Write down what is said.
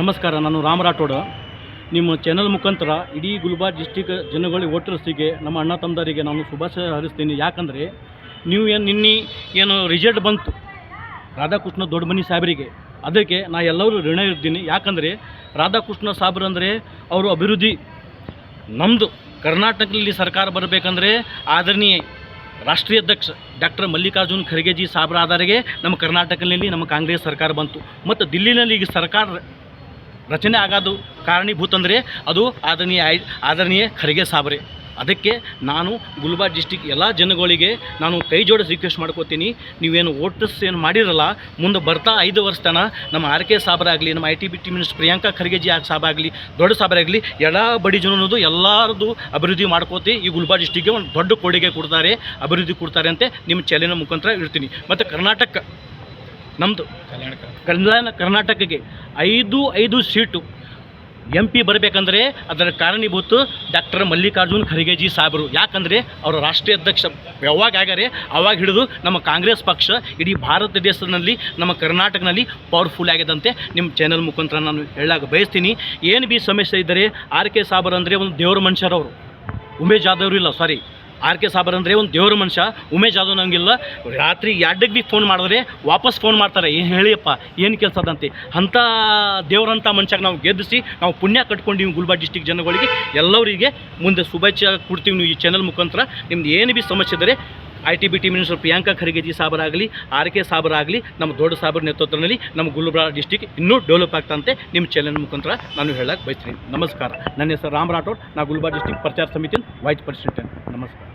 ನಮಸ್ಕಾರ, ನಾನು ರಾಮ್ ರಾಠೋಡ. ನಿಮ್ಮ ಚಾನಲ್ ಮುಖಾಂತರ ಇಡೀ ಗುಲ್ಬಾರ್ ಡಿಸ್ಟಿಕ್ ಜನಗಳಿಗೆ ವೋಟರ್ಸಿಗೆ ನಮ್ಮ ಅಣ್ಣ ತಂದರಿಗೆ ನಾನು ಶುಭಾಶಯ ಹರಿಸ್ತೀನಿ. ಯಾಕಂದರೆ ನೀವು ಏನು ನಿನ್ನೆ ಏನು ರಿಸಲ್ಟ್ ಬಂತು ರಾಧಾಕೃಷ್ಣ ದೊಡ್ಡಮನಿ ಸಾಹೇಬರಿಗೆ, ಅದಕ್ಕೆ ನಾ ಎಲ್ಲರೂ ಋಣ ಇರ್ತೀನಿ ಯಾಕಂದರೆ ರಾಧಾಕೃಷ್ಣ ಸಾಬ್ರು ಅಂದರೆ ಅವರು ಅಭಿವೃದ್ಧಿ. ನಮ್ಮದು ಕರ್ನಾಟಕದಲ್ಲಿ ಸರ್ಕಾರ ಬರಬೇಕಂದ್ರೆ ಆದರಣೀಯ ರಾಷ್ಟ್ರೀಯ ಅಧ್ಯಕ್ಷ ಡಾಕ್ಟರ್ ಮಲ್ಲಿಕಾರ್ಜುನ್ ಖರ್ಗೆಜಿ ಸಾಹೇಬ್ರ ಆಧಾರಿಗೆ ನಮ್ಮ ಕರ್ನಾಟಕದಲ್ಲಿ ನಮ್ಮ ಕಾಂಗ್ರೆಸ್ ಸರ್ಕಾರ ಬಂತು. ಮತ್ತು ದಿಲ್ಲಿನಲ್ಲಿ ಈಗ ಸರ್ಕಾರ ರಚನೆ ಆಗೋದು ಕಾರಣೀಭೂತ ಅಂದರೆ ಅದು ಆದರಣೀಯ ಐ ಆದರಣೀಯ ಖರ್ಗೆ ಸಾಬ್ರೆ. ಅದಕ್ಕೆ ನಾನು ಗುಲ್ಬಾರ್ ಡಿಸ್ಟಿಕ್ ಎಲ್ಲ ಜನಗಳಿಗೆ ನಾನು ಕೈ ಜೋಡಿಸಿ ರಿಕ್ವೆಸ್ಟ್ ಮಾಡ್ಕೋತೀನಿ. ನೀವೇನು ವೋಟರ್ಸ್ ಏನು ಮಾಡಿರಲ್ಲ, ಮುಂದೆ ಬರ್ತಾ ಐದು ವರ್ಷ ತನ ನಮ್ಮ ಆರ್ ಕೆ ಸಾಬ್ರಾಗಲಿ ನಮ್ಮ I T B T minister Priyanka Kharge ji ಆಗ ಆಗಲಿ, ದೊಡ್ಡ ಸಾಬ್ರಾಗಲಿ ಎಲ್ಲ ಬಡಿ ಜನನದು ಎಲ್ಲರದು ಅಭಿವೃದ್ಧಿ ಮಾಡ್ಕೋತಿ. ಈ ಗುಲ್ಬಾರ್ ಡಿಸ್ಟಿಕ್ಗೆ ಒಂದು ದೊಡ್ಡ ಕೊಡುಗೆ ಕೊಡ್ತಾರೆ, ಅಭಿವೃದ್ಧಿ ಕೊಡ್ತಾರೆ ಅಂತ ನಿಮ್ಮ ಚಾಲೆನ ಮುಖಾಂತರ ಇರ್ತೀನಿ ಮತ್ತು ಕರ್ನಾಟಕ ನಮ್ಮದು ಕಲ್ಯಾಣ ಕರ್ನಾಟಕಕ್ಕೆ ಐದು ಐದು ಸೀಟು. ಎಂ ಪಿ ಬರಬೇಕಂದ್ರೆ ಅದರ ಕಾರಣೀಭೂತ ಡಾಕ್ಟರ್ ಮಲ್ಲಿಕಾರ್ಜುನ್ ಖರ್ಗೆಜಿ ಸಾಹೇಬರು. ಯಾಕಂದರೆ ಅವರು ರಾಷ್ಟ್ರೀಯ ಅಧ್ಯಕ್ಷ ಯಾವಾಗ ಆಗ್ಯಾರೆ ಅವಾಗ ಹಿಡಿದು ನಮ್ಮ ಕಾಂಗ್ರೆಸ್ ಪಕ್ಷ ಇಡೀ ಭಾರತ ದೇಶದಲ್ಲಿ ನಮ್ಮ ಕರ್ನಾಟಕದಲ್ಲಿ ಪವರ್ಫುಲ್ ಆಗಿದಂತೆ ನಿಮ್ಮ ಚಾನಲ್ ಮುಖಾಂತರ ನಾನು ಹೇಳಕ್ಕೆ ಬಯಸ್ತೀನಿ. ಏನು ಬಿ ಸಮಸ್ಯೆ ಇದ್ದರೆ ಆರ್ ಕೆ ಸಾಬರ್ ಅಂದರೆ ಒಂದು ದೇವ್ರ ಮನುಷ್ಯರವರು. ಉಮೇಶ್ ಜಾಧವ್ರು ಇಲ್ಲ ಸಾರಿ ಆರ್ ಕೆ ಸಾಬರ್ ಅಂದರೆ ಒಂದು ದೇವ್ರ ಮನುಷ್ಯ, ಉಮೇಶ್ ಯಾದವ್ ನಂಗಿಲ್ಲ. ರಾತ್ರಿ ಎರಡಕ್ಕೆ ಬಿ ಫೋನ್ ಮಾಡಿದ್ರೆ ವಾಪಸ್ ಫೋನ್ ಮಾಡ್ತಾರೆ. ಏನು ಹೇಳಿಯಪ್ಪ, ಏನು ಕೆಲಸ ಅದಂತೆ ಅಂಥ ದೇವ್ರಂಥ ಮನುಷ್ಯಾಗ ನಾವು ಗೆದ್ದಿಸಿ ನಾವು ಪುಣ್ಯ ಕಟ್ಕೊಂಡಿವಿ ಗುಲ್ಬಾ ಡಿಸ್ಟಿಕ್ ಜನಗಳಿಗೆ ಎಲ್ಲರಿಗೆ ಮುಂದೆ ಶುಭೇಚ್ಛೆ ಕೊಡ್ತೀವಿ ನೀವು ಈ ಚಾನಲ್ ಮುಖಾಂತರ. ನಿಮ್ದು ಏನು ಬಿ ಸಮಸ್ಯೆ ಇದ್ದರೆ I T B T minister Priyanka Kharge ji ಸಾಬರಾಗಲಿ, R K ಸಾಬರಾಗಲಿ, ನಮ್ಮ ದೊಡ್ಡ ಸಾಬರ ನೇತೃತ್ವದಲ್ಲಿ ನಮ್ಮ ಗುಲ್ಬರ್ಗ ಡಿಸ್ಟಿಕ್ ಇನ್ನೂ ಡೆವಲಪ್ ಆಗ್ತಂತೆ. ನಿಮ್ಮ ಚಾನಲ್ ಮುಖಾಂತರ ನಾನು ಹೇಳಕ್ಕೆ ಬಯಸ್ತೀನಿ. ನಮಸ್ಕಾರ. ನನ್ನ ಹೆಸರು ರಾಮ್ ರಾಠೋಡ್. ನಾ ಗುಲ್ಬರ್ಗ ಡಿಸ್ಟಿಕ್ ಪ್ರಚಾರ ಸಮಿತಿಯ ವೈಸ್ ಪ್ರೆಸಿಡೆಂಟ್ ನಮಸ್ಕಾರ.